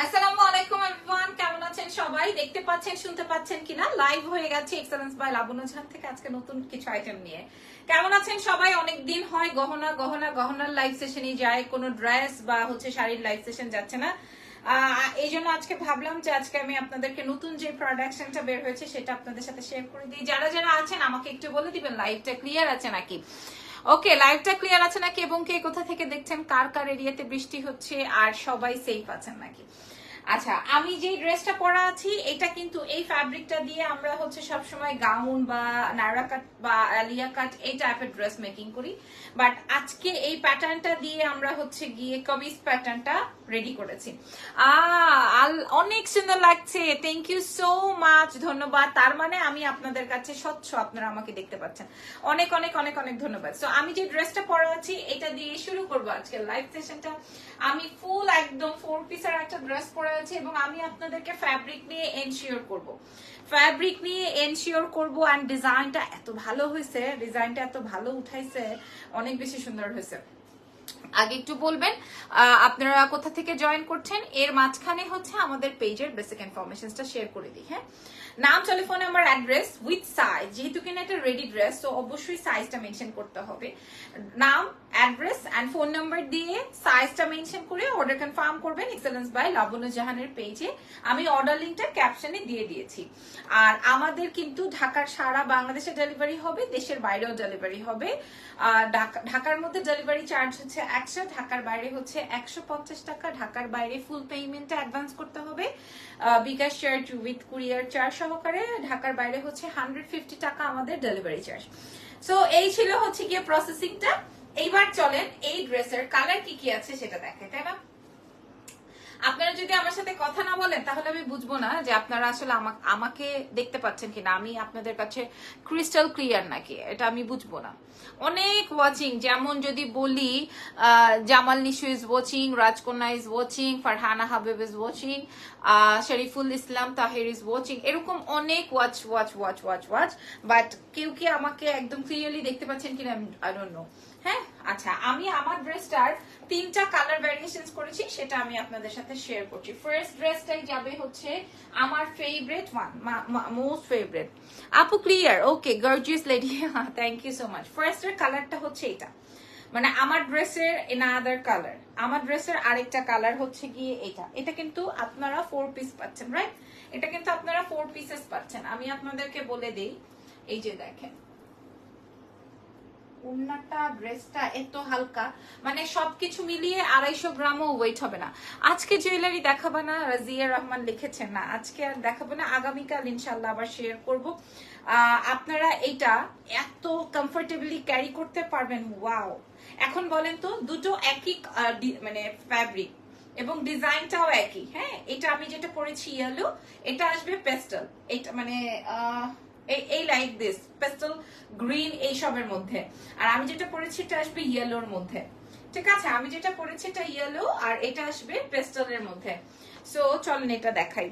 আসসালামু আলাইকুম এভরিওয়ান কেমন আছেন সবাই? দেখতে পাচ্ছেন, শুনতে পাচ্ছেন কিনা? লাইভ হয়ে গেছে এক্সেলেন্স থেকে আজকে নতুন কিছু আইটেম নিয়ে। কেমন আছেন সবাই? অনেক হয় গহনা গহনা, গহনার লাইভ সেশনই যায়। কোনো ড্রেস বা হচ্ছে শাড়ির লাইভ সেশন যাচ্ছে না। এই জন্য আজকে ভাবলাম যে আজকে আমি আপনাদেরকে নতুন যে প্রোডাকশনটা বের হয়েছে, সেটা আপনাদের সাথে শেয়ার করে দিই। যারা যারা আছেন, আমাকে একটু বলে দিবেন লাইভটা ক্লিয়ার আছে নাকি? ওকে, লাইভটা ক্লিয়ার আছে নাকি এবং কে কোথা থেকে দেখছেন? কার কার এরিয়াতে বৃষ্টি হচ্ছে? আর সবাই সেফ আছেন নাকি? আচ্ছা আমি যে ড্রেসটা পরা আছি, এটা কিন্তু এই ফ্যাব্রিকটা দিয়ে আমরা হচ্ছে সব সময় গাউন বা নায়রা কাট বা আলিয়া কাট এই টাইপের ড্রেস মেকিং করি। বাট আজকে এই প্যাটার্নটা দিয়ে আমরা হচ্ছে গিয়ে কবিস প্যাটার্নটা রেডি করেছি। অনেক সুন্দর লাগছে। থ্যাংক ইউ সো মাচ ধন্যবাদ। তার মানে আমি আপনাদের কাছে স্বচ্ছ, আপনারা আমাকে দেখতে পাচ্ছেন। অনেক অনেক অনেক অনেক ধন্যবাদ। সো আমি যে ড্রেসটা পরা আছি, এটা দিয়ে শুরু করব আজকে লাইভ সেশনটা আমি ফুল একদম ফোর পিসের একটা ড্রেস পরে আছি এবং আমি আপনাদেরকে ফ্যাব্রিক নিয়ে এনশিওর করব। ফ্যাব্রিক নিয়ে এনশিওর করব অ্যান্ড ডিজাইনটা এত ভালো হয়েছে ডিজাইনটা এত ভালো উঠাইছে, অনেক বেশি সুন্দর হয়েছে। আগে একটু বলবেন আপনারা কোথা থেকে জয়েন করছেন? এর মাঝখানে হচ্ছে আমাদের পেজের বেসিক ইনফরমেশনটা শেয়ার করে দিই হ্যাঁ? নাম telephone number address with size যেহেতু কিনা এটা রেডি ড্রেস তো অবশ্যই সাইজটা মেনশন করতে হবে। নাম অ্যাড্রেস অ্যান্ড ফোন নাম্বার দিয়ে সাইজটা মেনশন করে অর্ডার কনফার্ম করবেন এক্সেলেন্স বাই লাবণ্য জাহানের পেজে আমি অর্ডার লিঙ্কটা ক্যাপশনে দিয়ে দিয়েছি। আর আমাদের কিন্তু ঢাকার সারা বাংলাদেশে ডেলিভারি হবে, দেশের বাইরেও ডেলিভারি হবে। ঢাকার মধ্যে ডেলিভারি চার্জ হচ্ছে একশো ঢাকার বাইরে হচ্ছে একশো পঞ্চাশ টাকা ঢাকার বাইরে ফুল পেমেন্টটা অ্যাডভান্স করতে হবে। BKash charge with courier charge সহকারে ঢাকার বাইরে হচ্ছে হান্ড্রেড ফিফটি টাকা আমাদের ডেলিভারি চার্জ সো এই ছিল হচ্ছে গিয়ে প্রসেসিংটা এইবার চলেন এই ড্রেসের কালার কি কি আছে সেটা দেখে, তাই না? আপনারা যদি আমার সাথে কথা না বলেন, তাহলে আমি বুঝব না যে আপনারা আসলে আমা- আমাকে দেখতে পাচ্ছেন কিনা। আমি আপনাদের কাছে ক্রিস্টাল ক্লিয়ার নাকি? এটা আমি বুঝব না। অনেক ওয়াচিং যেমন যদি বলি Jamal Nishu is watching Rajkanya is watching Farhana Habib is watching Shariful Islam Tahir is watching এরকম অনেক watch watch watch watch watch but কেউ কি আমাকে একদম ক্লিয়ারলি দেখতে পাচ্ছেন কিনা? আই ডোন্ট নো হ্যাঁ আচ্ছা আমি আমার ড্রেসটার তিনটা কালার ভ্যারিয়েশনস করেছি, সেটা আমি আপনাদের সাথে শেয়ার করছি। ফার্স্ট ড্রেসটাই যাবে হচ্ছে আমার ফেভারিট ওয়ান মোস্ট ফেভারিট আপু clear okay gorgeous lady thank you so much first এর কালারটা হচ্ছে এটা। মানে আমার ড্রেসের আদার কালার আমার ড্রেসের আরেকটা কালার হচ্ছে গিয়ে এটা। এটা কিন্তু আপনারা ফোর পিস পাচ্ছেন রাইট এটা কিন্তু আপনারা ফোর পিসেস পাচ্ছেন। আমি আপনাদেরকে বলে দেই, এই যে দেখেন। ওড়নাটা ড্রেসটা এত হালকা। মানে সবকিছু মিলিয়ে আড়াইশো গ্রামও ওয়েট হবে না। আজকে জুয়েলারি দেখাবো না রাজিয়া রহমান লিখেছেন না। আজকে আর দেখাবো না আগামীকাল ইনশাল্লাহ আবার শেয়ার করব। আপনারা এটা এত কমফোর্টেবলি ক্যারি করতে পারবেন ওয়াও এখন বলেন তো দুটো একই মানে ফ্যাব্রিক এবং ডিজাইনটাও একই হ্যাঁ? এটা আমি যেটা পরেছি ইয়েলো এটা আসবে পেস্টাল এটা মানে আহ, এই- লাইক দিস পেস্টাল গ্রিন এইসবের মধ্যে। আর আমি যেটা পরেছি, এটা আসবে ইয়েলোর মধ্যে। ঠিক আছে? আমি যেটা পরেছি, এটা ইয়েলো আর এটা আসবে পেস্টালের মধ্যে। সো চলেন এটা দেখাই।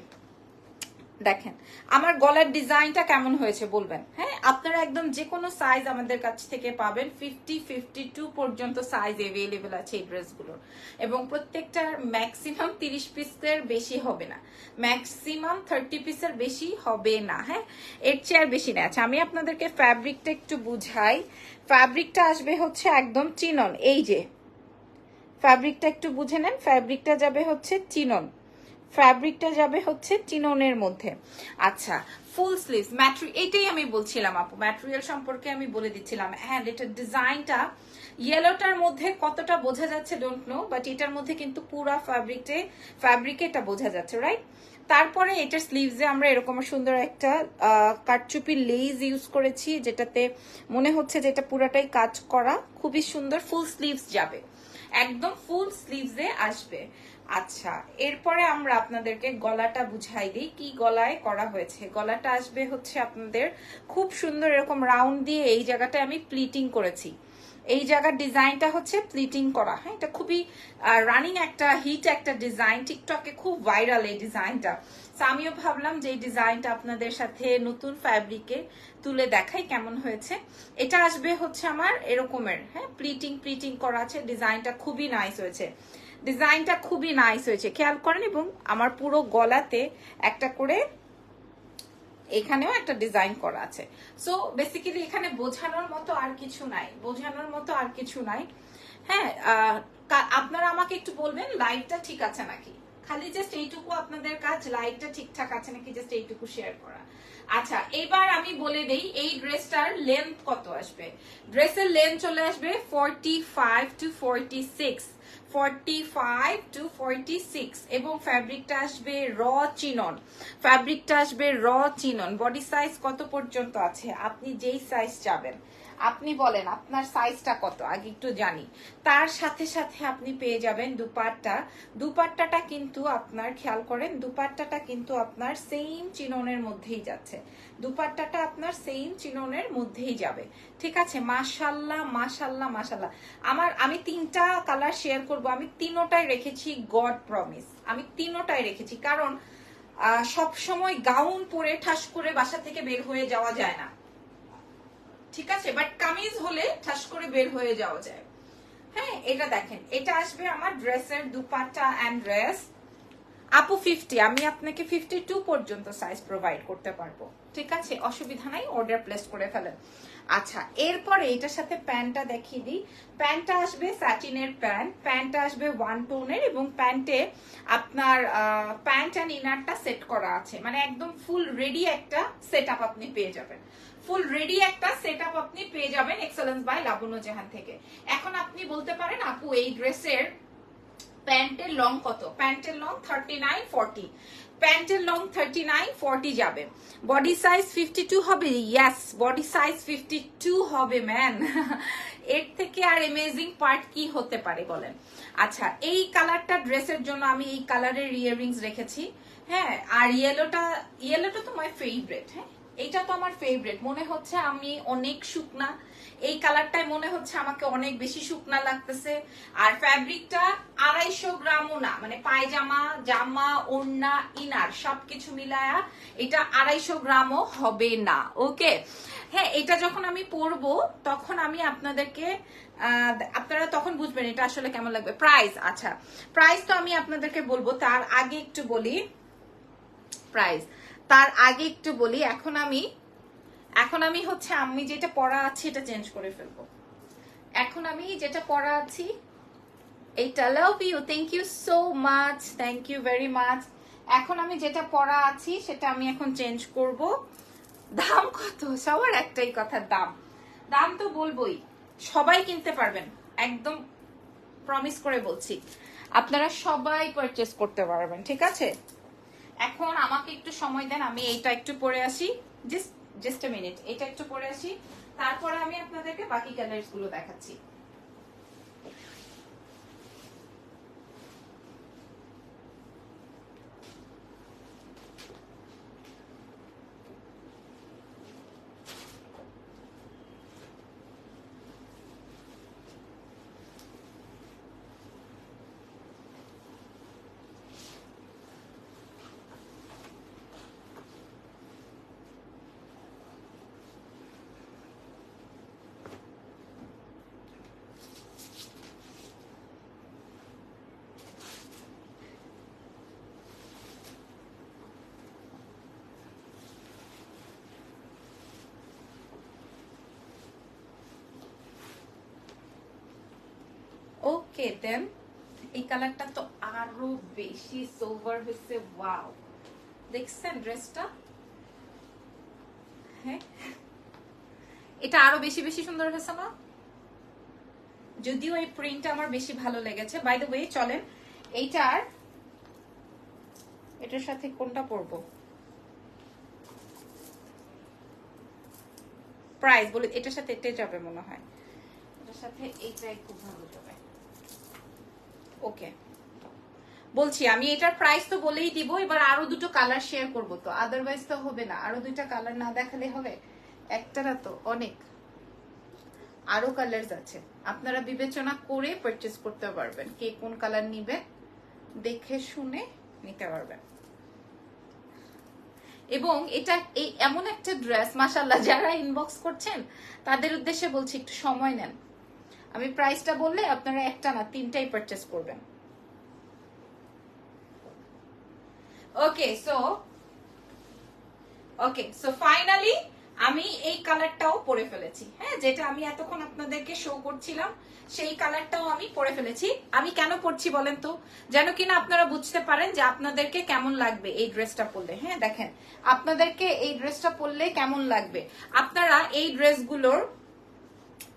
দেখেন, আমার গলার ডিজাইনটা কেমন হয়েছে বলবেন? হ্যাঁ আপনারা একদম যে কোনো সাইজ আমাদের কাছ থেকে পাবেন ফিফটি ফিফটি টু পর্যন্ত সাইজ এভেলেবেল আছে এই ড্রেসগুলোর। এবং প্রত্যেকটার ম্যাক্সিমাম তিরিশ পিসের বেশি হবে না। ম্যাক্সিমাম থার্টি পিসের বেশি হবে না হ্যাঁ? এর চেয়ে আর বেশি না আচ্ছা আমি আপনাদেরকে ফ্যাব্রিকটা একটু বুঝাই। ফ্যাব্রিকটা আসবে হচ্ছে একদম চিনন। এই যে ফ্যাব্রিকটা একটু বুঝে নেন। ফ্যাব্রিকটা যাবে হচ্ছে চিনন। ফ্যাব্রিকটা যাবে হচ্ছে চিননের মধ্যে। আচ্ছা ফুল স্লিভস ম্যাট্রি এটাই আমি বলছিলাম আপু ম্যাটেরিয়াল সম্পর্কে আমি বলে দিচ্ছিলাম। হ্যাঁ এটার ডিজাইনটা ইয়েলোটার মধ্যে কতটা বোঝা যাচ্ছে ডোন্ট নো বাট এটার মধ্যে কিন্তু পুরা ফ্যাব্রিকে ফ্যাব্রিকে এটা বোঝা যাচ্ছে রাইট তারপরে এটার স্লিভসে আমরা এরকম সুন্দর একটা কাটচুপি লেজ ইউজ করেছি, যেটাতে মনে হচ্ছে যে এটা পুরাটাই কাজ করা। খুবই সুন্দর ফুল স্লিভস যাবে। একদম ফুল স্লিভসে আসবে। আচ্ছা এরপরে আমরা আপনাদেরকে গলাটা বুঝাই দিই, কি গলায় করা হয়েছে। গলাটা আসবে হচ্ছে আপনাদের খুব সুন্দর এরকম রাউন্ড দিয়ে এই জায়গাটা আমি প্লিটিং করেছি। এই জায়গার ডিজাইনটা হচ্ছে প্লিটিং করা। হ্যাঁ এটা খুবই রানিং একটা হিট একটা ডিজাইন টিকটকে খুব ভাইরাল এই ডিজাইনটা আমিও ভাবলাম যে এই ডিজাইনটা আপনাদের সাথে নতুন ফ্যাব্রিকে তুলে দেখাই কেমন হয়েছে। এটা আসবে হচ্ছে আমার এরকমের হ্যাঁ প্লিটিং প্লিটিং করা আছে ডিজাইনটা খুবই নাইস হয়েছে। ডিজাইনটা খুবই নাইস হয়েছে। খেয়াল করেন, এবং আমার পুরো গলাতে একটা করে এখানেও একটা ডিজাইন করা আছে। সো বেসিক্যালি এখানে বোঝানোর মতো আর কিছু নাই। বোঝানোর মতো আর কিছু নাই। হ্যাঁ আপনারা আমাকে একটু বলবেন, লাইটটা ঠিক আছে নাকি? খালি জাস্ট এইটুকু আপনাদের কাজ, লাইটটা ঠিকঠাক আছে নাকি? জাস্ট এইটুকু শেয়ার করা। আচ্ছা এবার আমি বলে দেই, এই ড্রেসটার লেন্থ কত আসবে? ড্রেসের লেন্থ চলে আসবে forty five to forty six forty five to forty six এবং ফ্যাব্রিকটা আসবে র চিনন ফ্যাব্রিকটা আসবে র চিনন বডি সাইজ কত পর্যন্ত আছে? আপনি যেই সাইজ চাবেন। আপনি বলেন, আপনার সাইজটা কত? আগে একটু জানি। তার সাথে সাথে আপনি পেয়ে যাবেন দুপাট্টা। দুপাট্টাটা কিন্তু আপনার, খেয়াল করেন, দুপাট্টাটা কিন্তু আপনার সেম চিননের মধ্যেই যাচ্ছে। দুপাট্টাটা আপনার সেম চিননের মধ্যেই যাবে। ঠিক আছে? মাশাল্লাহ মাশাল্লাহ মাশাল্লাহ। আমার, আমি তিনটা কালার শেয়ার করব। আমি তিনোটাই রেখেছি গড প্রমিস আমি তিনোটাই রেখেছি। কারণ সব সময় গাউন পরে ঠাস করে বাসা থেকে বের হয়ে যাওয়া যায় না। ঠিক আছে বাট কামিজ হলে ঠাস করে বের হয়ে যাওয়া যায়। হ্যাঁ এটা দেখেন, এটা আসবে আমার ড্রেসের দুপাট্টা অ্যান্ড ড্রেস আপু ফিফটি আমি আপনাকে ফিফটি টু পর্যন্ত সাইজ প্রোভাইড করতে পারব। ঠিক আছে, অসুবিধা নাই অর্ডার প্লেস করে ফেলেন। আচ্ছা এরপরে এটার সাথে প্যান্টটা দেখিয়ে দিই। প্যান্টটা আসবে স্যাটিনের প্যান্ট, প্যান্টটা আসবে ওয়ান টোনের এবং প্যান্টে আপনার প্যান্ট অ্যান্ড ইনারটা সেট করা আছে। মানে একদম ফুল রেডি একটা সেট আপনি পেয়ে যাবেন। ফুল রেডি একটা সেট আপনি পেয়ে যাবেন এক্সেলেন্স বাই লাবণ্য জাহান থেকে। এখন আপনি বলতে পারেন, আপু, এই ড্রেসের প্যান্টের লং কত? প্যান্টের লং থার্টি নাইন ফর্টি প্যান্টের লং থার্টি নাইন ফর্টি যাবে। বডি সাইজ ফিফটি টু হবে? Yes body size fifty two হবে ম্যান এর থেকে আর এমেজিং পার্ট কি হতে পারে, বলেন। আচ্ছা এই কালারটা ড্রেসের জন্য আমি এই কালারের ইয়াররিংস রেখেছি। হ্যাঁ আর ইয়েলোটা ইয়েলোটা তো মাই ফেভারেট হ্যাঁ? এইটা তো আমার ফেভারেট মনে হচ্ছে আমি অনেক শুকনা। এই কালারটাই মনে হচ্ছে আমাকে অনেক বেশি শুকনা লাগতেছে। আর ফ্যাব্রিকটা আড়াইশো গ্রামও না মানে পায়জামা, জামা, ওড়না, ইনার, সবকিছু মিলায়া এটা আড়াইশো গ্রামও হবে না, ওকে? হ্যাঁ এটা যখন আমি পরবো, তখন আমি আপনাদেরকে আপনারা তখন বুঝবেন এটা আসলে কেমন লাগবে। প্রাইস আচ্ছা। প্রাইস তো আমি আপনাদেরকে বলব, তার আগে একটু বলি প্রাইস তার আগে একটু বলি, এখন আমি এখন আমি হচ্ছে আমি যেটা পড়া আছি এটা চেঞ্জ করে ফেলব। এখন আমি যেটা পড়া আছি এইটা love you thank you so much thank you very much এখন আমি যেটা পড়া আছি, সেটা আমি এখন চেঞ্জ করব। দাম কত? সবার একটাই কথা, দাম। দাম তো বলবোই, সবাই কিনতে পারবেন, একদম প্রমিস করে বলছি। আপনারা সবাই পারচেস করতে পারবেন, ঠিক আছে? এখন আমাকে একটু সময় দেন, আমি এইটা একটু পরে আসি। জাস্ট জাস্ট এ মিনিট এটা একটু পরে আসি। তারপরে আমি আপনাদেরকে বাকি কালার্সগুলো দেখাচ্ছি। ওকে দেন? এই কালারটা তো আরও বেশি সোভার হয়েছে ওয়াও দেখছেন ড্রেসটা? হ্যাঁ। এটা আরও বেশি বেশি সুন্দর হয়েছে না? যদিও এই প্রিন্টটা আমার বেশি ভালো লেগেছে। বাই দ্য ওয়ে চলেন, এইটার, এটার সাথে কোনটা পরবো? প্রাইস বলে, এটার সাথে এটাই যাবে মনে হয়। এটার সাথে এইটাই খুব ভালো যাবে। ওকে। বলছি, আমি এটার প্রাইস তো বলেই দিব, এবার আরও দুটো কালার শেয়ার করব তো। আদারওয়াইজ তো হবে না। আরও দুইটা কালার না দেখালে হবে? একটা না তো অনেক। আরও কালার আছে। আপনারা বিবেচনা করে পারচেস করতে পারবেন। কে কোন কালার নিবে, দেখে শুনে নিতে পারবেন। এবং এটা এই এমন একটা ড্রেস মাসাল্লাহ যারা ইনবক্স করছেন, তাদের উদ্দেশ্যে বলছি, একটু সময় নেন। আমি প্রাইসটা বললে আপনারা একটা না তিনটাই পারচেস করবেন। Okay so okay so finally আমি এই কালারটাও পরে ফেলেছি। হ্যাঁ যেটা আমি এতক্ষণ আপনাদেরকে শো করছিলাম, সেই কালারটাও আমি পরে ফেলেছি। আমি কেন পরছি বলেন তো? যেন কিনা আপনারা বুঝতে পারেন যে আপনাদেরকে কেমন লাগবে এই ড্রেসটা পরলে। হ্যাঁ দেখেন, আপনাদেরকে এই ড্রেসটা পরলে কেমন লাগবে? আপনারা এই ড্রেসগুলোর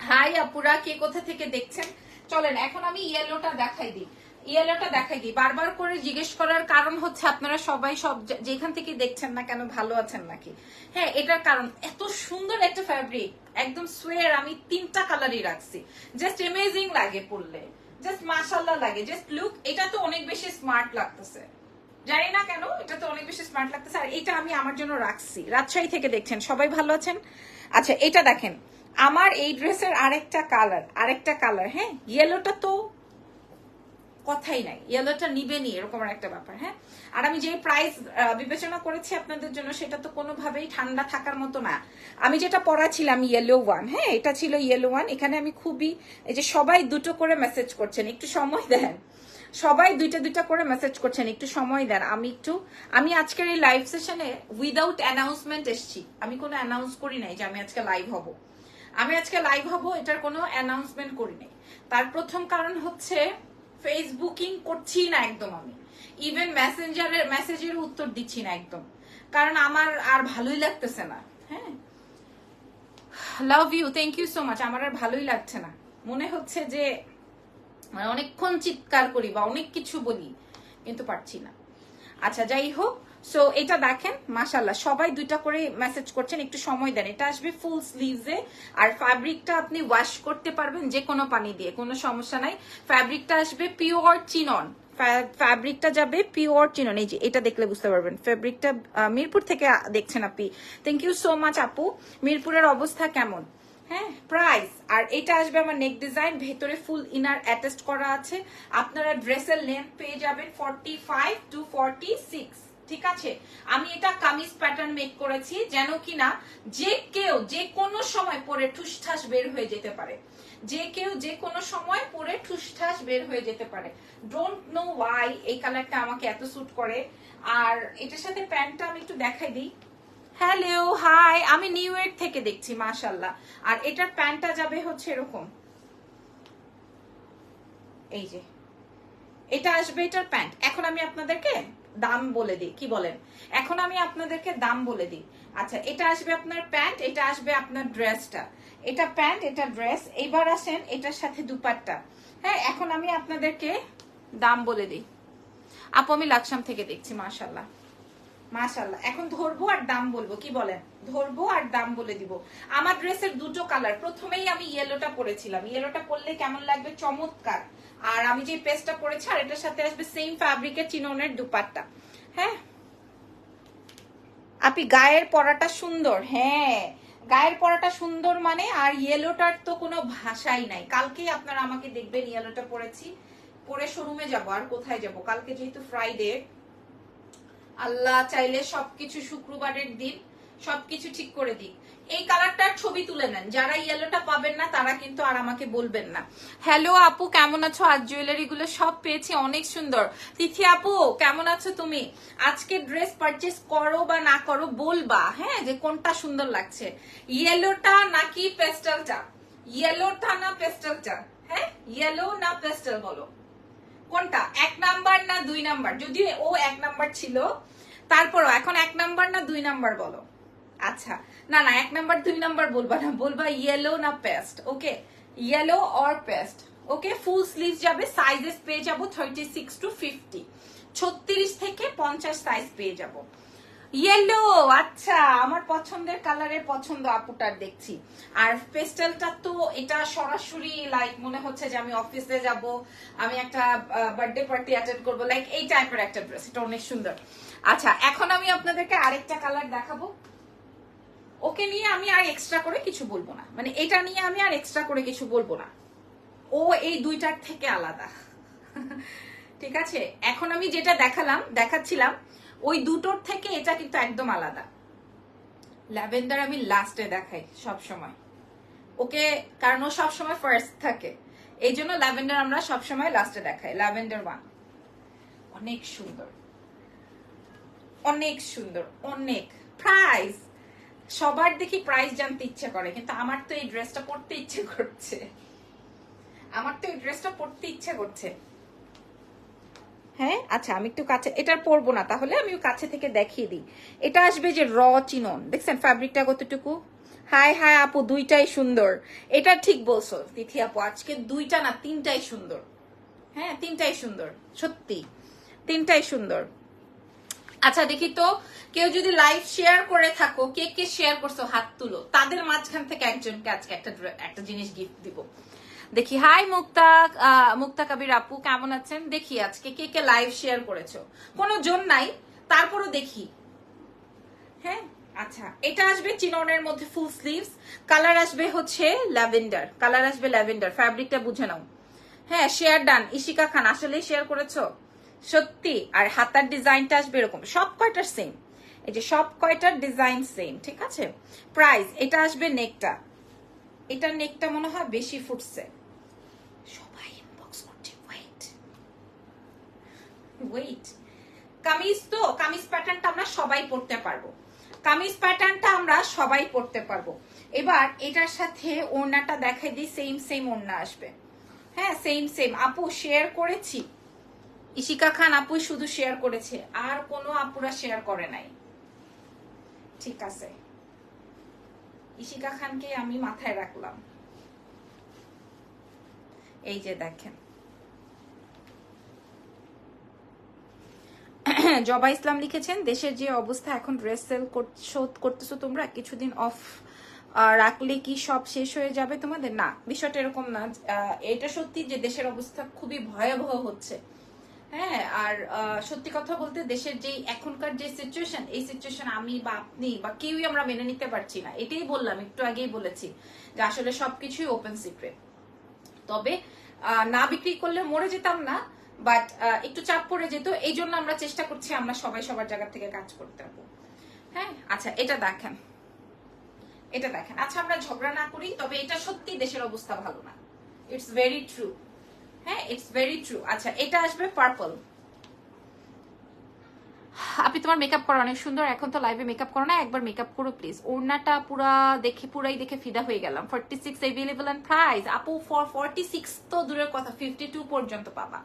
হাই আপুরা, কে কোথা থেকে দেখছেন? চলেন, এখন আমি ইয়েলোটা দেখাই দিই। ইয়েলোটা দেখাই দিই। বারবার করে জিজ্ঞেস করার কারণ হচ্ছে আপনারা সবাই সব যেখান থেকে দেখছেন না কেন, ভালো আছেন নাকি? হ্যাঁ এটার কারণ, এত সুন্দর একটা ফ্যাব্রিক একদম সোয়ের আমি তিনটা কালারই রাখছি। জাস্ট অ্যামেজিং লাগে পরলে। জাস্ট মাশাল্লাহ লাগে। জাস্ট লুক এটা তো অনেক বেশি স্মার্ট লাগতেছে। জানি না কেন, এটা তো অনেক বেশি স্মার্ট লাগতেছে। আর এটা আমি আমার জন্য রাখছি। রাজশাহী থেকে দেখছেন। সবাই ভালো আছেন? আচ্ছা এটা দেখেন। আমার এই ড্রেসের আরেকটা কালার আরেকটা কালার হ্যাঁ? ইয়েলোটা তো কথাই নাই। ইয়েলোটা নিবেনি এরকম একটা ব্যাপার হ্যাঁ? আর আমি যে প্রাইস বিবেচনা করেছি আপনাদের জন্য, সেটা তো কোনোভাবেই ঠান্ডা থাকার মতো না। আমি যেটা পড়াছিলাম ইয়েলো ওয়ান হ্যাঁ? এটা ছিল ইয়েলো ওয়ান এখানে আমি খুবই, এই যে সবাই দুটো করে মেসেজ করছেন, একটু সময় দেন। সবাই দুইটা দুইটা করে মেসেজ করছেন, একটু সময় দেন। আমি একটু, আমি আজকের এই লাইভ সেশনে উইদাউট অ্যানাউন্সমেন্ট এসছি। আমি কোনো অ্যানাউন্স করি নাই যে আমি আজকে লাইভ হব। আমি আজকে লাইভ হব, এটার কোনো অ্যানাউন্সমেন্ট করি নাই। তার প্রথম কারণ হচ্ছে ফেসবুকিং করছি না একদম আমি। ইভেন মেসেঞ্জারের মেসেজের উত্তর দিচ্ছি না একদম। কারণ আমার আর ভালোই লাগতেছে না। হ্যাঁ? Love you thank you so much আমার আর ভালোই লাগছে না। মনে হচ্ছে যে মানে অনেকক্ষণ চিৎকার করি বা অনেক কিছু বলি, কিন্তু পারছি না। আচ্ছা যাই হোক সো এটা দেখেন মাশাল্লাহ সবাই দুইটা করে মেসেজ করছেন, একটু সময় দেন। এটা আসবে ফুল স্লিভসে আর ফ্যাব্রিকটা আপনি ওয়াশ করতে পারবেন যে কোনো পানি দিয়ে, কোনো সমস্যা নাই। ফ্যাব্রিকটা আসবে পিওর চিনন ফ্যাব্রিকটা যাবে পিওর চিনন এই যে, এটা দেখলে বুঝতে পারবেন। ফ্যাব্রিকটা মিরপুর থেকে দেখছেন আপনি। থ্যাংক ইউ সো মাচ আপু। মিরপুরের অবস্থা কেমন? হ্যাঁ প্রাইস আর এটা আসবে আমার নেক ডিজাইন ভেতরে ফুল ইনার অ্যাটাচড করা আছে। আপনারা ড্রেসের লেন্থ পেয়ে যাবেন forty five to forty six ঠিক আছে? আমি এটা কামিজ প্যাটার্ন মেক করেছি যেন কিনা যে কেউ যে কোনো সময় পরে ঠুসঠাস বের হয়ে যেতে পারে। যে কেউ যে কোনো সময় পরে ঠুসঠাস বের হয়ে যেতে পারে। ডোন্ট নো ওয়াই এই কালারটা আমাকে এত স্যুট করে। আর এটার সাথে প্যান্টটা আমি একটু দেখাই দিই। হ্যালো হাই আমি নিউ ইয়র্ক থেকে দেখছি মাশাল্লাহ আর এটার প্যান্টটা যাবে হচ্ছে এরকম। এই যে। এটা আসবে এটার প্যান্ট। এখন আমি আপনাদেরকে দাম বলে দিই। কি বলেন? এখন আমি আপনাদেরকে দাম বলে দিই। আচ্ছা এটা আসবে আপনার প্যান্ট, এটা আসবে আপনার ড্রেসটা। এটা প্যান্ট, এটা ড্রেস, এইবার আসেন এটার সাথে দুপাট্টা। হ্যাঁ এখন আমি আপনাদেরকে দাম বলে দিই। আপু, আমি লাকসাম থেকে দেখছি মাশাল্লাহ মাশাল্লাহ এখন ধরবো আর দাম বলব, কি বলেন? ধরবো আর দাম বলে দিব। আমার ড্রেসের দুটো কালার প্রথমেই আমি ইয়েলোটা পরেছিলাম। ইয়েলোটা পরলে কেমন লাগবে? চমৎকার। আর আমি যে পেস্টটা পরেছি, আর এটার সাথে আসবে সেম ফ্যাব্রিকের চিননের দুপাট্টা। হ্যাঁ? আপনি গায়ের পরাটা সুন্দর হ্যাঁ। গায়ের পরাটা সুন্দর মানে আর ইয়েলোটার তো কোনো ভাষাই নাই। কালকেই আপনারা আমাকে দেখবেন ইয়েলোটা পরেছি। পরে শোরুমে যাব, আর কোথায় যাব? কালকে যেহেতু ফ্রাইডে আল্লাহ চাইলে সবকিছু শুক্রবারের দিন সবকিছু ঠিক করে দিক। এই কালারটার ছবি তুলে নেন। যারা ইয়েলোটা পাবেন না, তারা কিন্তু আর আমাকে বলবেন না। হ্যালো আপু, কেমন আছো? আজ জুয়েলারি গুলো সব পেয়েছি, অনেক সুন্দর। তিথি আপু, কেমন আছো তুমি? আজকে ড্রেস পারচেস করো বা না করো বলবা হ্যাঁ যে কোনটা সুন্দর লাগছে। ইয়েলোটা নাকি পেস্টালটা ইয়েলোটা না পেস্টালটা হ্যাঁ ইয়েলো না পেস্টাল বলো। কোনটা? এক নাম্বার না দুই নাম্বার? যদি ও এক নাম্বার ছিল, তারপরও এখন এক নাম্বার না দুই নাম্বার বলো? আচ্ছা না না, এক নাম্বার দুই নাম্বার বলবা না, বলবা ইয়েলো না paste okay yellow or paste okay full sleeve যাবে সাইজেস পেয়ে যাব থার্টি সিক্স টু ফিফটি ছত্রিশ থেকে পঞ্চাশ সাইজ পেয়ে যাব। ইয়েলো আচ্ছা আমার পছন্দের কালারের পছন্দ আপুটার দেখছি। আর পেস্টেলটা তো এটা সরাসরি লাইক মনে হচ্ছে যে আমি অফিসে যাব, আমি একটা বার্থডে পার্টি অ্যাটেন্ড করব লাইক এই টাইপের একটা ড্রেস এটা অনেক সুন্দর। আচ্ছা এখন আমি আপনাদেরকে আরেকটা কালার দেখাবো। ওকে নিয়ে আমি আর এক্সট্রা করে কিছু বলব না। মানে এটা নিয়ে আমি আর এক্সট্রা করে কিছু বলব না। ও এই দুইটার থেকে আলাদা। ঠিক আছে? এখন আমি যেটা দেখালাম, দেখাচ্ছিলাম ওই দুটোর থেকে এটা কিন্তু একদম আলাদা। ল্যাভেন্ডার আমি লাস্টে দেখাই সব সময় ওকে, কারণ ও সবসময় ফার্স্ট থাকে। এই জন্য ল্যাভেন্ডার আমরা সবসময় লাস্টে দেখাই, ল্যাভেন্ডার ওয়ান অনেক সুন্দর। অনেক সুন্দর, অনেক। প্রাইস সবার দেখি প্রাইস জানতে ইচ্ছে করে, কিন্তু আমার তো এই ড্রেসটা পরতে ইচ্ছে করছে। আমার তো এই ড্রেসটা পরতে ইচ্ছে করছে। হ্যাঁ? আচ্ছা আমি একটু কাছে এটা পরবো না, তাহলে আমি কাছে থেকে দেখিয়ে দিই। এটা আসবে যে র চিনন। দেখছেন ফ্যাব্রিকটা কতটুকু? হাই হাই, আপু, দুইটাই সুন্দর। এটা ঠিক বলছো, তিথি আপু, আজকে দুইটা না, তিনটাই সুন্দর। হ্যাঁ তিনটাই সুন্দর, সত্যি। তিনটাই সুন্দর। আচ্ছা দেখি তো, কেউ যদি লাইভ শেয়ার করে থাকো, কে কে শেয়ার করছ হাত তুলো? তাদের মাঝখান থেকে একজনকে আজকে একটা একটা জিনিস গিফট দিব। দেখি, হাই মুক্তা মুক্তা কবির আপু, কেমন আছেন? দেখি আজকে কে কে লাইভ শেয়ার করেছ। কোনো জন নাই, তারপরও দেখি। হ্যাঁ আচ্ছা এটা আসবে চিননের মধ্যে ফুল স্লিভস কালার আসবে হচ্ছে ল্যাভেন্ডার কালার আসবে ল্যাভেন্ডার ফ্যাব্রিকটা বুঝে নাও। হ্যাঁ শেয়ার ডান ইশিকা খান, আসলেই শেয়ার করেছ? সত্যি, আর হাতার ডিজাইনটা আসবে এরকম, সব কয়টার সেম এই যে সব কয়টার ডিজাইন সেম ঠিক আছে? প্রাইস এটা আসবে নেকটা এটার নেকটা মনে হয় বেশি ফুটছে সবাই ইনবক্স করছে ওয়েট ওয়েট কামিজ তো, কামিজ প্যাটার্নটা আমরা সবাই পড়তে পারব। কামিজ প্যাটার্নটা আমরা সবাই পড়তে পারব। এবার এটার সাথে ওড়নাটা দেখাই দিই সেম সেম ওড়না আসবে। হ্যাঁ সেম সেম আপু শেয়ার করেছি। ইশিকা খান, আপু শুধু শেয়ার করেছে। আর কোনো আপুরা শেয়ার করে নাই। ঠিক আছে। ইশিকা খানকে আমি মাথায় রাখলাম। এই যে দেখেন। জবা ইসলাম লিখেছেন, দেশের যে অবস্থা এখন ড্রেস সেল করতেছো তোমরা, কিছুদিন অফ রাখলে কি সব শেষ হয়ে যাবে তোমাদের? না, বিষয়টা এরকম না এটা সত্যি যে দেশের অবস্থা খুবই ভয়াবহ হচ্ছে। হ্যাঁ আর সত্যি কথা বলতে দেশের যে এখনকার যে সিচুয়েশন এই সিচুয়েশন আমি বা আপনি বা কেউই আমরা মেনে নিতে পারছি না। এটাই বললাম, একটু আগেই বলেছি যে আসলে সবকিছুই ওপেন সিক্রেট তবে না বিক্রি করলে মরে যেতাম না বাট একটু চাপ পড়ে যেত। এই জন্য আমরা চেষ্টা করছি আমরা সবাই সবার জায়গা থেকে কাজ করতে পারব। হ্যাঁ? আচ্ছা এটা দেখেন। এটা দেখেন। আচ্ছা আমরা ঝগড়া না করি, তবে এটা সত্যি দেশের অবস্থা ভালো না। ইটস ভেরি ট্রু হ্যাঁ? ইটস ভেরি ট্রু আচ্ছা এটা আসবে পার্পল আপনি তোমার মেকআপ করা অনেক সুন্দর, এখন তো লাইভে মেকআপ করো না, একবার মেকআপ করো প্লিজ ওড়নাটা পুরা দেখে, পুরাই দেখে ফিদা হয়ে গেলাম। Forty six available and price আপু ফর ফর্টি সিক্স তো দূরের কথা ফিফটি টু পর্যন্ত পাবা।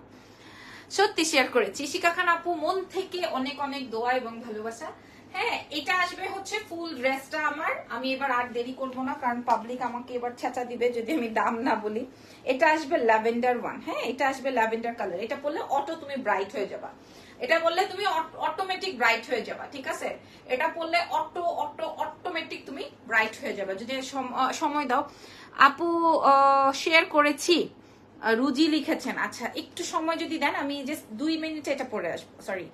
সত্যি শেয়ার করেছি। শিকা খান আপু মন থেকে অনেক অনেক দোয়া এবং ভালোবাসা। হ্যাঁ এটা আসবে হচ্ছে ফুল ড্রেসটা আমার। আমি এবার আর দেরি করব না, কারণ পাবলিক আমাকে এবার ছেঁচা দিবে যদি আমি দাম না বলি। এটা আসবে ল্যাভেন্ডার ওয়ান হ্যাঁ এটা আসবে ল্যাভেন্ডার কালার এটা পরলে অটো তুমি ব্রাইট হয়ে যাবা। এটা বললে তুমি অটোমেটিক ব্রাইট হয়ে যাবা, ঠিক আছে? এটা পরলে অটো অটো অটোমেটিক তুমি ব্রাইট হয়ে যাবে। যদি সম- সময় দাও। আপু শেয়ার করেছি। রুজি লিখেছেন। আচ্ছা একটু সময় যদি দেন, আমি জাস্ট দুই মিনিটে এটা পড়ে আসব সরি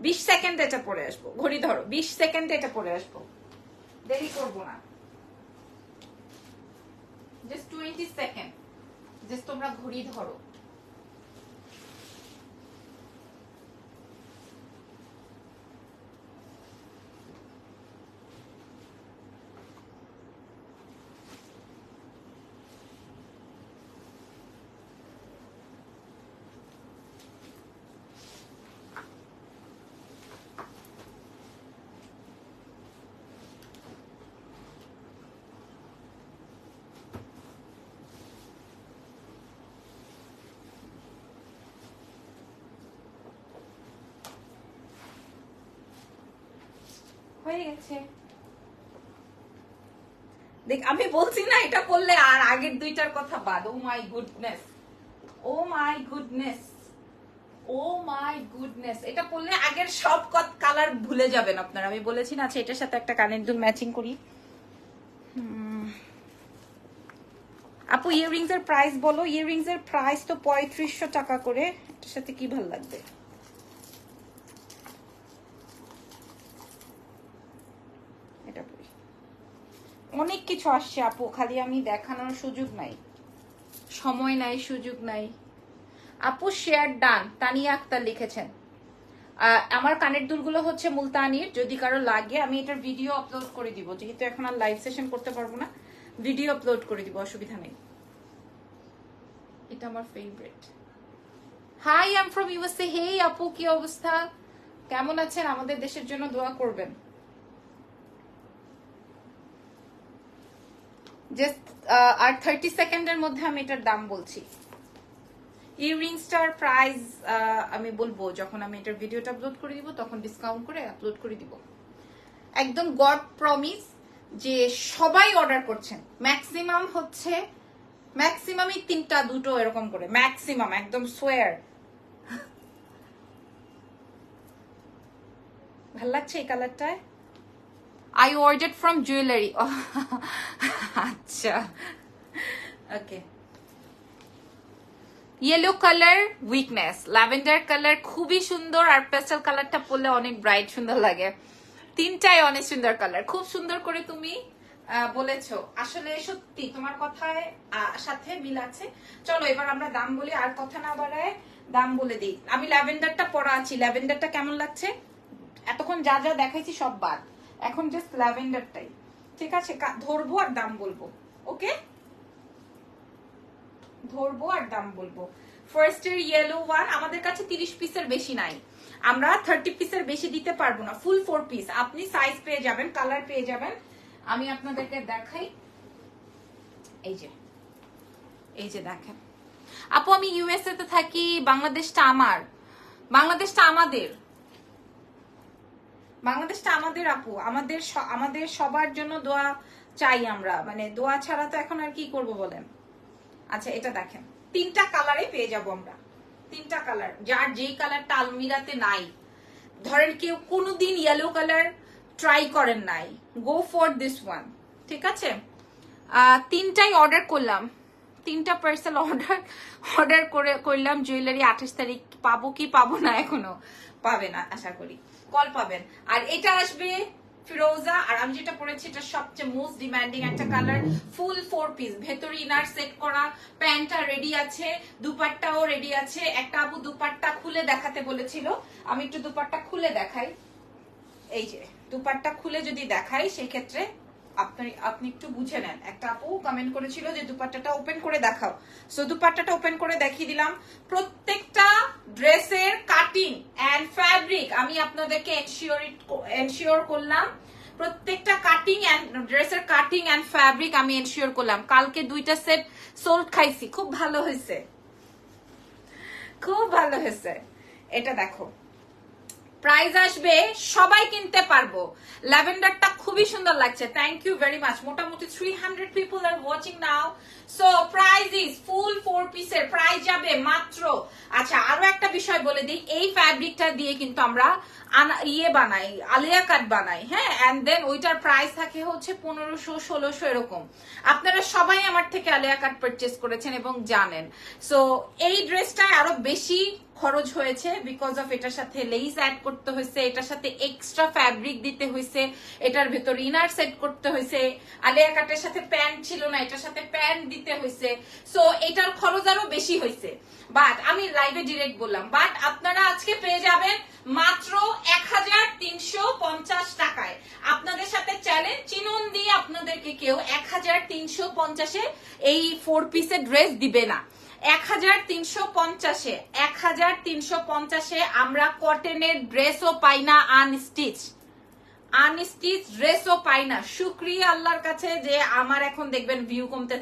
বিশ সেকেন্ড এটা পড়ে আসব। ঘড়ি ধরো, বিশ সেকেন্ড এটা পড়ে আসব। দেরি করব না। জাস্ট টোয়েন্টি সেকেন্ড জাস্ট তোমরা ঘড়ি ধরো। দেখ, আমি বলছি না এটা করলে আর আগের দুইটার কথা বাদ। ও my goodness oh my goodness oh my goodness এটা পড়লে আগের সব কালার ভুলে যাবেন আপনারা। আমি বলেছি না আচ্ছা এটার সাথে একটা কানের দুল ম্যাচিং করি। আপু ইয়াররিংস এর প্রাইস বলো। ইয়াররিংস এর প্রাইস তো পঁয়ত্রিশশো টাকা করে। এটার সাথে কি ভালো লাগবে এটা পরি অনেক কিছু আসছে, আপু। খালি আমি দেখানোর সুযোগ নাই। সময় নাই, সুযোগ নাই। আপু শেয়ার ডান তানিয়া আক্তার লিখেছেন। আমার কানের দুলগুলো হচ্ছে মুলতানির, যদি কারও লাগে, আমি এটার ভিডিও আপলোড করে দিব। যেহেতু এখন আর লাইভ সেশন করতে পারব না ভিডিও আপলোড করে দিব, অসুবিধা নেই। এটা আমার favourite hi I'm from USA hey আপু, কি অবস্থা? কেমন আছেন? আমাদের দেশের জন্য দোয়া করবেন। জাস্ট আর থার্টি সেকেন্ডের মধ্যে আমি এটার দাম বলছি। ইয়াররিংসটার প্রাইস আমি বলব, যখন আমি এটার ভিডিওটা আপলোড করে দিব, তখন ডিসকাউন্ট করে আপলোড করে দিব। একদম গড প্রমিস যে সবাই অর্ডার করছেন। ম্যাক্সিমাম হচ্ছে ম্যাক্সিমামই তিনটা, দুটো এরকম করে। ম্যাক্সিমাম একদম সোয়ার ভালো লাগছে এই কালারটায় আই অর্ডার ফ্রম জুয়েলারি আচ্ছা। Okay yellow colour weakness lavender colour খুবই সুন্দর আর পেস্টাল কালারটা পরলে অনেক ব্রাইট সুন্দর লাগে। তিনটাই অনেক সুন্দর কালার খুব সুন্দর করে তুমি বলেছ। আসলে সত্যি, তোমার কথায় সাথে মিল আছে। চলো, এবার আমরা দাম বলি, আর কথা না বাড়ায় দাম বলে দিই। আমি ল্যাভেন্ডারটা পরা আছি। ল্যাভেন্ডারটা কেমন লাগছে? এতক্ষণ যা যা দেখাইছি সব বাদ। এখন জাস্ট ল্যাভেন্ডারটাই ঠিক আছে? ধরবো আর দাম বলব। ওকে ধরবো আর দাম বলব। ফার্স্ট এর ইয়েলো ওয়ান আমাদের কাছে তিরিশ পিসের বেশি নাই। আমরা থার্টি পিসের বেশি দিতে পারব না। ফুল ফোর পিস আপনি সাইজ পেয়ে যাবেন কালার পেয়ে যাবেন। আমি আপনাদেরকে দেখাই। এই যে। এই যে দেখেন। আপু, আমি ইউএসএ তে থাকি, বাংলাদেশটা আমার। বাংলাদেশটা আমাদের। বাংলাদেশটা আমাদের আপু, আমাদের আমাদের সবার জন্য দোয়া চাই আমরা। মানে দোয়া ছাড়া তো এখন আর কি করব বলেন? আচ্ছা এটা দেখেন। তিনটা কালারে পেয়ে যাব আমরা। তিনটা কালার যার যেই কালারটা আলমিরাতে নাই। ধরেন কেউ কোনোদিন ইয়েলো কালার ট্রাই করেন নাই। গো ফর দিস ওয়ান ঠিক আছে? তিনটাই অর্ডার করলাম। তিনটা পার্সেল অর্ডার অর্ডার করে, করলাম। জুয়েলারি আঠাশ তারিখ পাবো কি পাবো না এখনও পাবে না, আশা করি। কল পাবেন। আর এটা আসবে ফিরোজা, আর আমি যেটা পরেছি, এটা সবচেয়ে মোস্ট ডিমান্ডিং একটা কালার ফুল ফোর পিস ভেতরে ইনার সেট করা, প্যান্টটা রেডি আছে, দুপাট্টাও রেডি আছে। একটা আবু দুপাট্টা খুলে দেখাতে বলেছিল। আমি একটু দুপাট্টা খুলে দেখাই। এই যে, দুপাট্টা খুলে যদি দেখাই, সেই ক্ষেত্রে আপনি আপনি একটু বুঝে নেন। একটা আপু কমেন্ট করেছিল যে দুপাট্টাটা ওপেন করে দেখাও। সো দুপাট্টাটা ওপেন করে দেখিয়ে দিলাম। প্রত্যেকটা ড্রেসের কাটিং এন্ড ফ্যাব্রিক আমি আপনাদেরকে এনশিওর এনশিওর করলাম। প্রত্যেকটা কাটিং এন্ড ড্রেসের কাটিং এন্ড ফ্যাব্রিক আমি এনশিওর করলাম। কালকে দুইটা সেট সোল্ড খাইছি। খুব ভালো হয়েছে। খুব ভালো হয়েছে। এটা দেখো। প্রাইস আসবে, সবাই কিনতে পারব। ল্যাভেন্ডারটা খুবই সুন্দর লাগছে থ্যাংক ইউ ভেরি মাচ মোটামুটি three hundred people are watching now so price is full four পিসের প্রাইস যাবে মাত্র। আচ্ছা আরও একটা বিষয় বলে দিই, এই ফ্যাব্রিকটা দিয়ে কিন্তু আমরা ইয়ে বানাই, আলিয়া কাট বানাই হ্যাঁ? অ্যান্ড দেন ওইটার প্রাইস থাকে হচ্ছে পনেরোশো, ষোলোশো এরকম। আপনারা সবাই আমার থেকে আলিয়া কাট পারচেস করেছেন এবং জানেন। সো এই ড্রেসটা আরও বেশি খরচ হয়েছে বিকজ অফ এটার সাথে লেস অ্যাড করতে হয়েছে, এটার সাথে এক্সট্রা ফ্যাব্রিক দিতে হয়েছে, এটার ভেতর ইনার সেট করতে হয়েছে, আলিয়া কাটের সাথে প্যান্ট ছিল না, এটার সাথে প্যান্ট দিতে হয়েছে। সো এটার খরচ আরও বেশি হয়েছে। বাট আমি লাইভে ডিরেক্ট বললাম। বাট আপনারা আজকে পেয়ে যাবেন মাত্র এক হাজার তিনশো পঞ্চাশ টাকায়। আপনাদের সাথে চ্যালেঞ্জ চিনুন দিয়ে আপনাদেরকে কেউ এক হাজার তিনশো পঞ্চাশে এই ফোর পিসের ড্রেস দিবে না। এক হাজার তিনশো পঞ্চাশে, এক হাজার তিনশো ড্রেসও পাই না আনস্টিচ আনস্টিচ ড্রেসও পাই না। শুক্রিয়া আল্লাহর কাছে ভিউ কমতে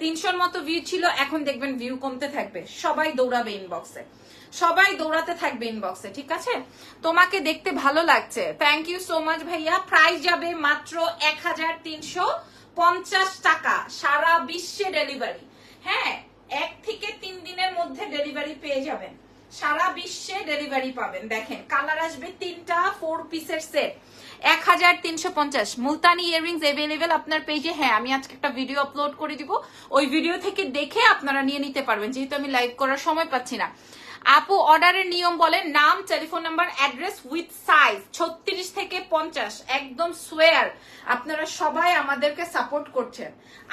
তিনশোর মতো ভিউ ছিল, এখন দেখবেন ভিউ কমতে থাকবে। সবাই দৌড়াবে ইনবক্সে সবাই দৌড়াতে থাকবে ইনবক্সে ঠিক আছে? তোমাকে দেখতে ভালো লাগছে। থ্যাংক ইউ সো মাচ ভাইয়া। প্রাইস যাবে মাত্র এক হাজার তিনশো পঞ্চাশ টাকা। সারা বিশ্বে ডেলিভারি হ্যাঁ এক থেকে তিন দিনের মধ্যে ডেলিভারি পেয়ে যাবেন। সারা বিশ্বে ডেলিভারি পাবেন। দেখেন কালার আসবে তিনটা ফোর পিসের সেট এক হাজার তিনশো পঞ্চাশ। মুলতানি ইয়াররিংস এভেলেবেল আপনার পেজে হ্যাঁ আমি আজকে একটা ভিডিও আপলোড করে দিব। ওই ভিডিও থেকে দেখে আপনারা নিয়ে নিতে পারবেন। যেহেতু আমি লাইভ করার সময় পাচ্ছি না। আপু অর্ডারের নিয়ম বলেন, নাম telephone number address with size ছত্রিশ থেকে পঞ্চাশ, একদম সোয়ার আপনারা সবাই আমাদেরকে সাপোর্ট করছেন।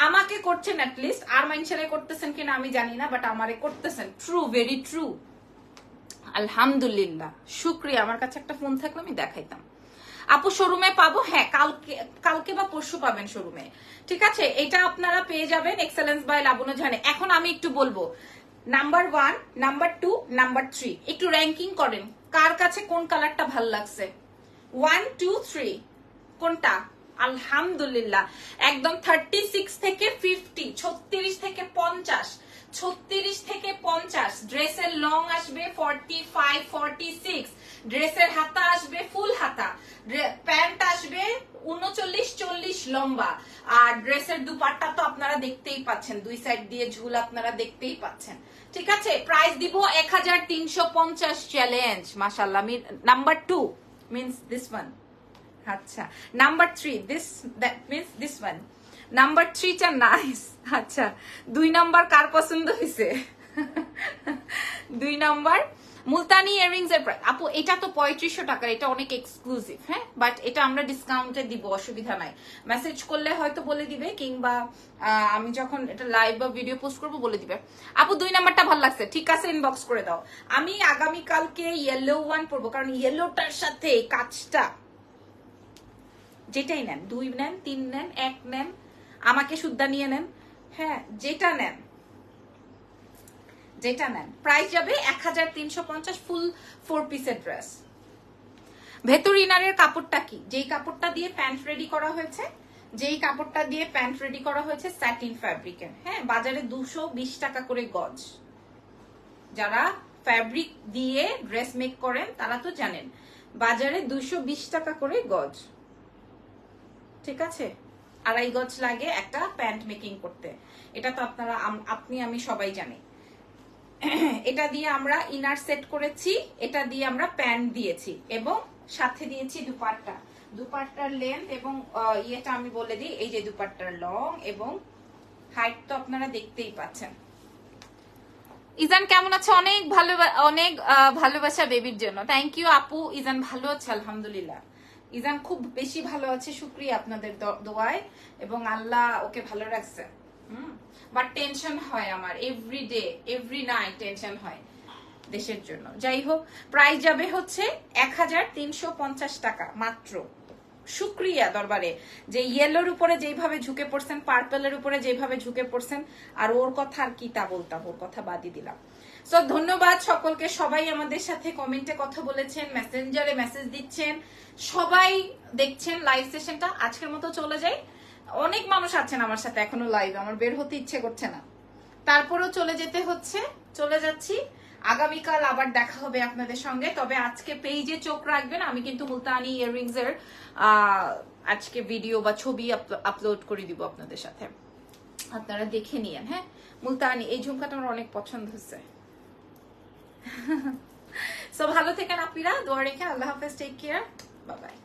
আমাকে করছেন অ্যাটলিস্ট আর মানুষেরা করতেছেন কিনা আমি জানি না বাট আমারে করতেছেন। ট্রু ভেরি ট্রু আলহামদুলিল্লাহ, শুক্রিয়া। আমার কাছে একটা ফোন থাকলে আমি দেখাইতাম। আপু শোরুমে পাবো? হ্যাঁ কালকে কালকে বা পরশু পাবেন শোরুমে ঠিক আছে? এটা আপনারা পেয়ে যাবেন এক্সেলেন্স বাই লাবণ্য জানে এখন আমি একটু বলব number one number two number three একটু র্যাঙ্কিং করেন। কার কাছে কোন কালারটা ভালো লাগছে? ওয়ান টু থ্রি কোনটা? আলহামদুলিল্লাহ। একদম থার্টি সিক্স থেকে ফিফটি ছত্রিশ থেকে পঞ্চাশ, ছত্রিশ থেকে পঞ্চাশ। ড্রেসের লং আসবে ফর্টি ফাইভ ফর্টি সিক্স ড্রেসের হাতা আসবে ফুল হাতা। প্যান্ট আসবে উনচল্লিশ চল্লিশ লম্বা। আর ড্রেসের দুপাট্টা তো আপনারা দেখতেই পাচ্ছেন। দুই সাইড দিয়ে ঝুল আপনারা দেখতেই পাচ্ছেন। ঠিক আছে? প্রাইস দিব এক হাজার তিনশো পঞ্চাশ চ্যালেঞ্জ মাসাল্লাহ number two means this one আচ্ছা। Number three this that means this one number থ্রিটা নাইস আচ্ছা। দুই নাম্বার কার পছন্দ হয়েছে দুই নাম্বার মুলতানি ইয়ারিংস এর price- আপু, এটা তো পঁয়ত্রিশশো টাকার, এটা অনেক এক্সক্লুসিভ হ্যাঁ? বাট এটা আমরা ডিসকাউন্টে দিব, অসুবিধা নাই। মেসেজ করলে হয়তো বলে দিবে, কিংবা আমি যখন এটা লাইভ বা ভিডিও পোস্ট করব, বলে দিবে। আপু, দুই নাম্বারটা ভালো লাগছে, ঠিক আছে ইনবক্স করে দাও। আমি আগামী কালকে ইয়েলো ওয়ান পরবো, কারণ ইয়েলোটার সাথে কাজটা, যেটাই নেন, দুই নেন, তিন নেন, এক নেন, আমাকে শুদ্ধা নিয়ে নেন হ্যাঁ যেটা নেন যেটা নেন। প্রাইস যাবে এক হাজার তিনশো পঞ্চাশ ফুল ফোর পিসের ড্রেস ভেতর ইনারের কাপড়টা কি? যেই কাপড়টা দিয়ে প্যান্ট রেডি করা হয়েছে, যেই কাপড়টা দিয়ে প্যান্ট রেডি করা হয়েছে স্যাটিন ফ্যাব্রিকের হ্যাঁ বাজারে দুশো বিশ টাকা করে গজ। যারা ফ্যাব্রিক দিয়ে ড্রেস মেক করেন, তারা তো জানেন, বাজারে দুশো বিশ টাকা করে গজ। ঠিক আছে? আড়াই গজ লাগে একটা প্যান্ট মেকিং করতে। এটা তো আপনারা আপনি, আমি সবাই জানি। এটা দিয়ে আমরা ইনার সেট করেছি, এটা দিয়ে আমরা প্যান্ট দিয়েছি এবং সাথে দিয়েছি দুপাট্টা। দুপাট্টার লেন্থ এবং ইয়েটা আমি বলে দিই, এই যে দুপাট্টার লং এবং হাইট তো আপনারা দেখতেই পাচ্ছেন। ইজান, কেমন আছে? অনেক ভালো, অনেক ভালোবাসা বেবির জন্য। থ্যাংক ইউ আপু। ইজান ভালো আছে, আলহামদুলিল্লাহ। ইজান খুব বেশি ভালো আছে, শুক্রিয়া আপনাদের দোয়ায় এবং আল্লাহ ওকে ভালো রাখছে। বাট টেনশন হয় আমার every day every night tension হয় দেশের জন্য। যাই হোক প্রাইস যাবে হচ্ছে এক হাজার তিনশো পঞ্চাশ টাকা মাত্র। শুক্রিয়া দরবারে যে ইয়েলোর উপরে যেইভাবে ঝুঁকে পড়ছেন পার্পেলের উপরে যেভাবে ঝুঁকে পড়ছেন, আর ওর কথা আর কি তা বলতাম, ওর কথা বাদই দিলাম। সো ধন্যবাদ সকলকে, সবাই আমাদের সাথে কমেন্টে কথা বলেছেন মেসেঞ্জারে মেসেজ দিচ্ছেন, সবাই দেখছেন লাইভ সেশনটা আজকের মতো চলে যাই। অনেক মানুষ আছেন আমার সাথে এখনও লাইভ আমার বের হতে ইচ্ছে করছে না। তারপরেও চলে যেতে হচ্ছে, চলে যাচ্ছি। আগামীকাল আবার দেখা হবে আপনাদের সঙ্গে, তবে আজকে পেজে চোখ রাখবেন, আমি কিন্তু মুলতানি ইয়াররিংস এর আজকে ভিডিও বা ছবি আপলোড করে দিব আপনাদের সাথে। আপনারা দেখে নিয়েন হ্যাঁ? মুলতানি, এই ঝুমকাটা আমার অনেক পছন্দ হচ্ছে সো ভালো থেকেন আপিরা, দোয়া রেখে আল্লাহ হাফেজ টেক কেয়ার বাবাই